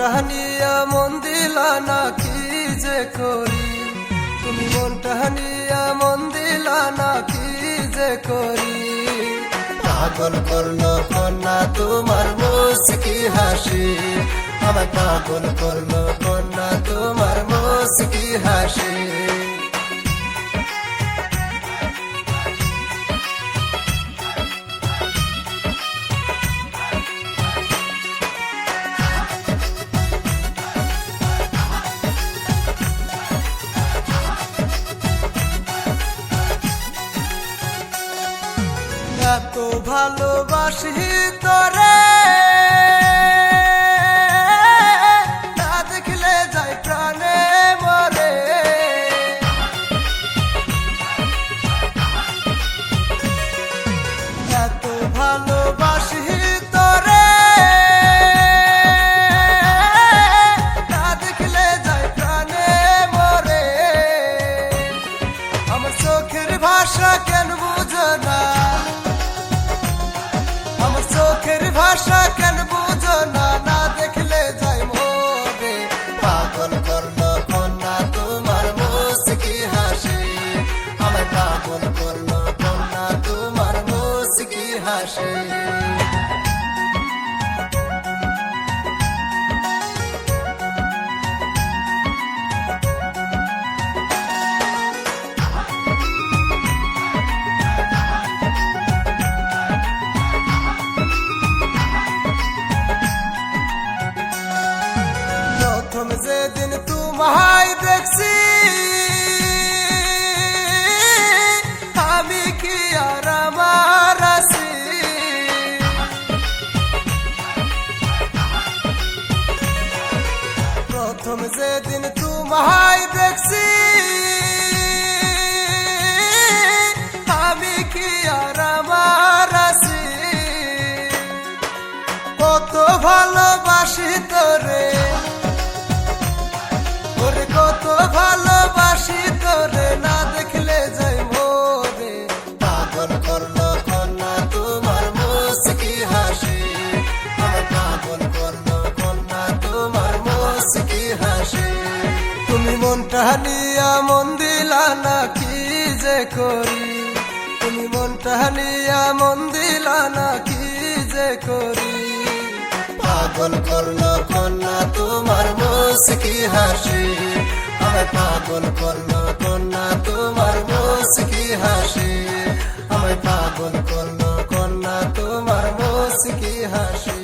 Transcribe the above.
টাহানিয়া নিয়া মন দিলা না কি যে করি? তুমি মনটা টাহানিয়া মন দিলা না কি যে করি? পাগল করল কন্যা, তোমার মুসকি হাসি। আমার পাগল করল কন্যা, তোমার মুসকি হাসি। এত ভালোবাসি তোরে। মুস্কি হাসি প্রথম যেদিন তোমায় দেখছি আমি প্রথম যেদিন তোমায় দেখছি আমি কি আর আমার আছি? কত ভালোবাসি তোরে। মনটা নিয়া মন দিলা না কি যে করি? তুমি মনটা নিয়া মন দিলা না কি যে করি? পাগল করল কন্যা, তোমার মুস্কি হাসি? আমার পাগল করল কন্যা, তোমার মুস্কি হাসি? আমার পাগল করল কন্যা, তোমার মুস্কি হাসি?